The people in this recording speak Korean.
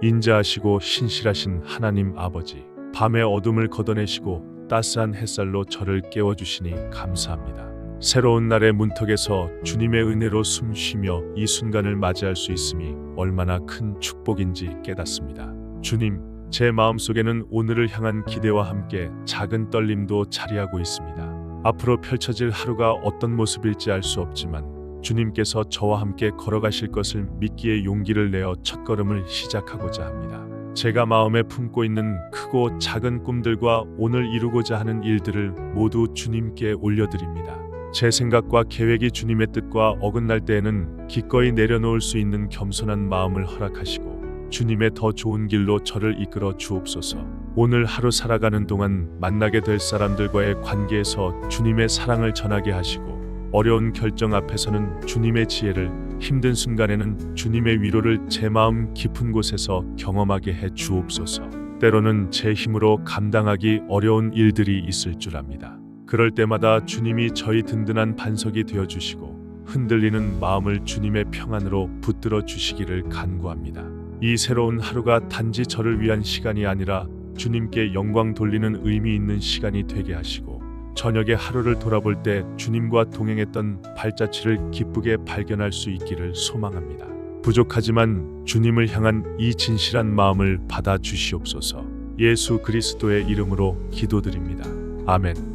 인자하시고 신실하신 하나님 아버지, 밤의 어둠을 걷어내시고 따스한 햇살로 저를 깨워주시니 감사합니다. 새로운 날의 문턱에서 주님의 은혜로 숨 쉬며 이 순간을 맞이할 수 있음이 얼마나 큰 축복인지 깨닫습니다. 주님, 제 마음속에는 오늘을 향한 기대와 함께 작은 떨림도 자리하고 있습니다. 앞으로 펼쳐질 하루가 어떤 모습일지 알 수 없지만 주님께서 저와 함께 걸어가실 것을 믿기에 용기를 내어 첫걸음을 시작하고자 합니다. 제가 마음에 품고 있는 크고 작은 꿈들과 오늘 이루고자 하는 일들을 모두 주님께 올려드립니다. 제 생각과 계획이 주님의 뜻과 어긋날 때에는 기꺼이 내려놓을 수 있는 겸손한 마음을 허락하시고 주님의 더 좋은 길로 저를 이끌어 주옵소서. 오늘 하루 살아가는 동안 만나게 될 사람들과의 관계에서 주님의 사랑을 전하게 하시고 어려운 결정 앞에서는 주님의 지혜를 힘든 순간에는 주님의 위로를 제 마음 깊은 곳에서 경험하게 해 주옵소서. 때로는 제 힘으로 감당하기 어려운 일들이 있을 줄 압니다. 그럴 때마다 주님이 저희 든든한 반석이 되어 주시고 흔들리는 마음을 주님의 평안으로 붙들어 주시기를 간구합니다. 이 새로운 하루가 단지 저를 위한 시간이 아니라 주님께 영광 돌리는 의미 있는 시간이 되게 하시고 저녁에 하루를 돌아볼 때 주님과 동행했던 발자취를 기쁘게 발견할 수 있기를 소망합니다. 부족하지만 주님을 향한 이 진실한 마음을 받아 주시옵소서. 예수 그리스도의 이름으로 기도드립니다. 아멘.